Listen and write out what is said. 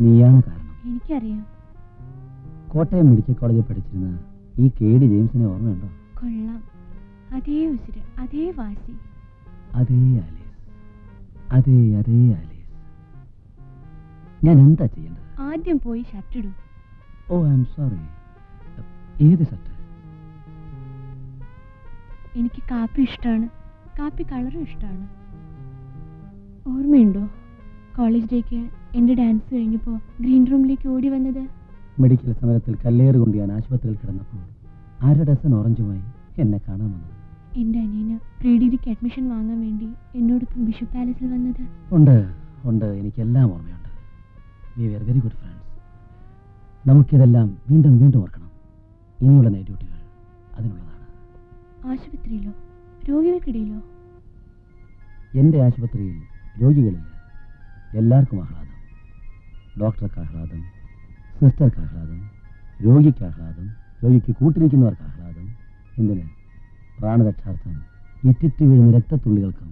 നീയാണ് കാരണം. എനിക്കറിയാം. കോട്ടയം മെഡിക്കൽ കോളേജിൽ പഠിച്ചിരുന്ന ഈ കെ ഡി ജെയിംസിനെ ഓർമ്മയുണ്ടോ? കൊള്ളാം. അതേ ഉസിര് അതേ വാശി. അതേ ആലീസ് അതേ അതേ ആലീസ്. ഞാൻ എന്താ ചെയ്യേണ്ടത്? ആദ്യം പോയി ഷർട്ടിടൂ. Oh I M sorry. ഏത് ഷർട്ട്? എനിക്ക് കാപ്പി ഇഷ്ടമാണ് കാപ്പി കളറും ഇഷ്ടമാണ് ഓർമ്മയുണ്ടോ? കോളേജ് ഡേക്ക് എന്റെ ഡാൻസ് കഴിഞ്ഞപ്പോൾ ഗ്രീൻ റൂമിലേക്ക് ഓടി വന്നത്. മെഡിക്കൽ സമരത്തിൽ കല്ലേറ് കൊണ്ട് ഞാൻ ആശുപത്രിയിൽ കിടന്നപ്പോൾ അര ഡസൻ ഓറഞ്ചുമായി എന്നെ കാണാൻ വന്നു. എന്റെ അനിയന് പ്രീ അഡ്മിഷൻ വാങ്ങാൻ വേണ്ടി എന്നോടൊപ്പം ബിഷപ്പ് പാലസിൽ വന്നത്. ഉണ്ട് ഉണ്ട്. എനിക്കെല്ലാം ഓർമ്മയുണ്ട്. We ver very good friends. നമുക്കിതെല്ലാം വീണ്ടും വീണ്ടും ഓർക്കണം. ഇനിയുള്ള നൈറ്റ് ഡ്യൂട്ടികൾ അതിനുള്ളതാണ്. ആശുപത്രിയിലോ? രോഗികൾക്കിടയിലോ? എന്റെ ആശുപത്രിയിൽ രോഗികളില്ല. എല്ലാവർക്കും ആഹ്ലാദം. ഡോക്ടർക്ക് ആഹ്ലാദം സിസ്റ്റർക്ക് ആഹ്ലാദം രോഗിക്ക് ആഹ്ലാദം രോഗിക്ക് കൂട്ടിരിക്കുന്നവർക്ക് ആഹ്ലാദം എന്തിന്? പ്രാണരക്ഷാർത്ഥം ഇറ്റിറ്റ് വീഴുന്ന രക്തത്തുള്ളികൾക്കും